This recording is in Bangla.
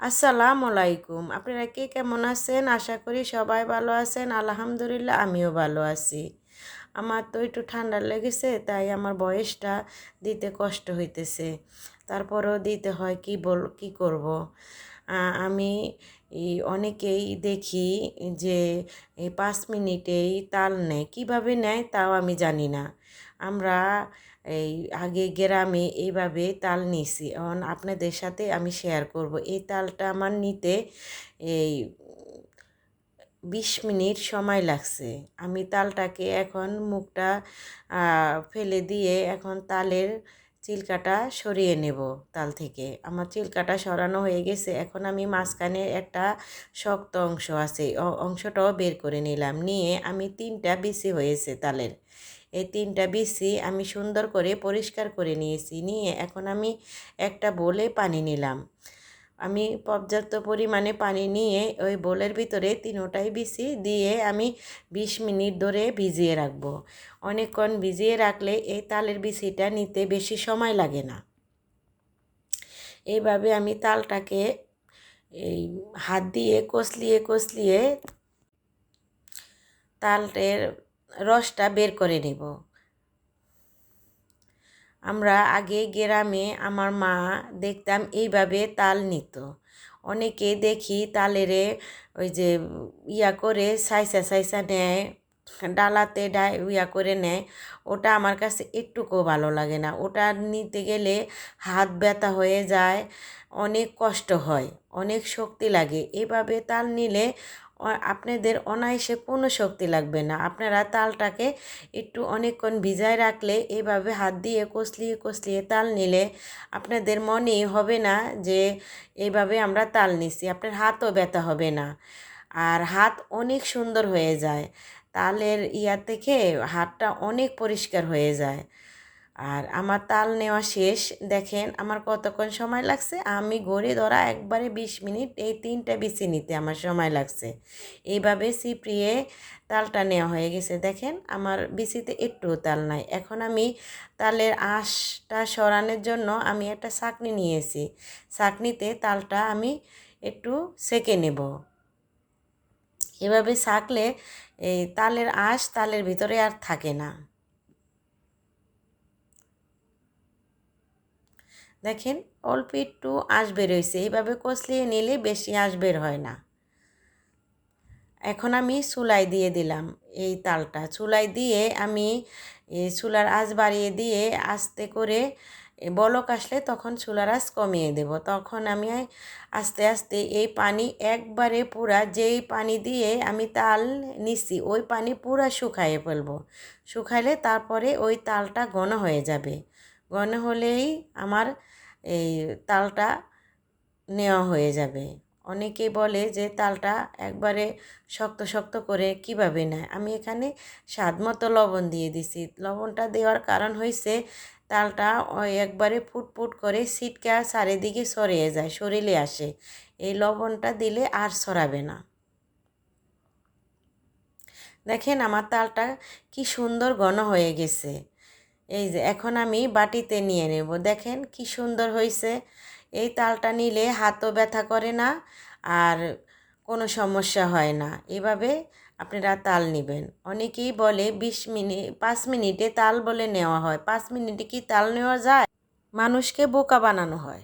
আসসালামু আলাইকুম। আপনারা কে কেমন আছেন? আশা করি সবাই ভালো আছেন। আলহামদুলিল্লাহ, আমিও ভালো আছি। আমার তো একটু ঠান্ডা লেগেছে, তাই আমার বয়সটা দিতে কষ্ট হইতেছে। তারপরেও দিতে হয় কি বল, কি করব? আমি অনেকেই দেখি যে পাঁচ মিনিটেই তাল নেয়। কীভাবে নেয় তাও আমি জানি না। আমরা এই আগে গ্রামে এইভাবে তাল নিছি এখন আপনাদের সাথে আমি শেয়ার করব। এই তালটা আমার নিতে এই বিশ মিনিট সময় লাগছে। আমি তালটাকে এখন মুখটা ফেলে দিয়ে এখন তালের চিলকাটা সরিয়ে নেব তাল থেকে। আমার চিলকাটা সরানো হয়ে গেছে। এখন আমি মাঝখানে একটা শক্ত অংশ আছে অংশটাও বের করে নিলাম। নিয়ে আমি তিনটা বিসি হয়েছে তালের। এই তিনটা বিসি আমি সুন্দর করে পরিষ্কার করে নিয়েছি। নিয়ে এখন আমি একটা বোলে পানি নিলাম। আমি পর্যাপ্ত পরিমাণে পানি নিয়ে ওই বোলের ভিতরে তিনোটাই বিসি দিয়ে আমি বিশ মিনিট ধরে ভিজিয়ে রাখব। অনেকক্ষণ ভিজিয়ে রাখলে এই তালের বিচিটা নিতে বেশি সময় লাগে না। এইভাবে আমি তালটাকে এই হাত দিয়ে কষলিয়ে কষলিয়ে তালের রসটা বের করে নেব। আমরা আগে গ্রামে আমার মা দেখতাম, এইভাবে তাল নিত। অনেকে দেখি তালেরে ওই যে ইয়া করে সাইসা সাইসা নেয়, ডালাতে ডা ইয়া করে নেয়। ওটা আমার কাছে একটুকুও ভালো লাগে না। ওটা নিতে গেলে হাত ব্যথা হয়ে যায়, অনেক কষ্ট হয়, অনেক শক্তি লাগে। এভাবে তাল নিলে আপনাদের অনায়াসে কোনো শক্তি লাগবে না। আপনারা তালটাকে একটু অনেকক্ষণ ভিজায় রাখলে, এভাবে হাত দিয়ে কষলিয়ে কষলিয়ে তাল নিলে আপনাদের মনেই হবে না যে এইভাবে আমরা তাল নিছি আপনার হাতও ব্যথা হবে না। আর হাত অনেক সুন্দর হয়ে যায়। তালের ইয়া থেকে হাতটা অনেক পরিষ্কার হয়ে যায়। আর আমার তাল নেওয়া শেষ। দেখেন আমার কতক্ষণ সময় লাগছে? আমি ঘড়ি ধরা একবারে বিশ মিনিট এই তিনটা বিছি নিতে আমার সময় লাগছে। এইভাবে সিপ্রিয়ে তালটা নেওয়া হয়ে গেছে। দেখেন আমার বিচিতে একটুও তাল নাই। এখন আমি তালের আঁশটা সরানোর জন্য আমি একটা ছাঁকনি নিয়েছি। ছাঁকনিতে তালটা আমি একটু সেকে নেব। এভাবে ছাঁকলে এই তালের আঁশ তালের ভিতরে আর থাকে না। দেখেন, অল্প একটু আঁশ বের হয়েছে এইভাবে কষলিয়ে নিলে বেশি আঁশ বের হয় না। এখন আমি চুলাই দিয়ে দিলাম এই তালটা। চুলাই দিয়ে আমি চুলার আঁচ বাড়িয়ে দিয়ে আস্তে করে বলক আসলে তখন চুলার আঁচ কমিয়ে দেব। তখন আমি আস্তে আস্তে এই পানি একবারে পুরা যেই পানি দিয়ে আমি তাল নিছি, ওই পানি পুরা শুকাইয়ে ফেলব। শুকাইলে তারপরে ওই তালটা ঘন হয়ে যাবে। ঘন হলেই আমার এই তালটা নেওয়া হয়ে যাবে। অনেকেই বলে যে তালটা একবারে শক্ত শক্ত করে কীভাবে নেয়? আমি এখানে স্বাদ মতো লবণ দিয়ে দিছি। লবণটা দেওয়ার কারণ হয়েছে তালটা ওই একবারে ফুটফুট করে সিটকা চারিদিকে সরিয়ে যায় শরীরে আসে। এই লবণটা দিলে আর সরাবে না। দেখেন আমার তালটা কি সুন্দর ঘন হয়ে গেছে। এই যে, এখন আমি বাটিতে নিয়ে নেব। দেখেন কি সুন্দর হয়েছে এই তালটা নিলে হাতও ব্যথা করে না আর কোনো সমস্যা হয় না। এভাবে আপনারা তাল নেবেন। অনেকেই বলে বিশ মিনিট পাঁচ মিনিটে তাল বলে নেওয়া হয়। পাঁচ মিনিটে কি তাল নেওয়া যায়? মানুষকে বোকা বানানো হয়।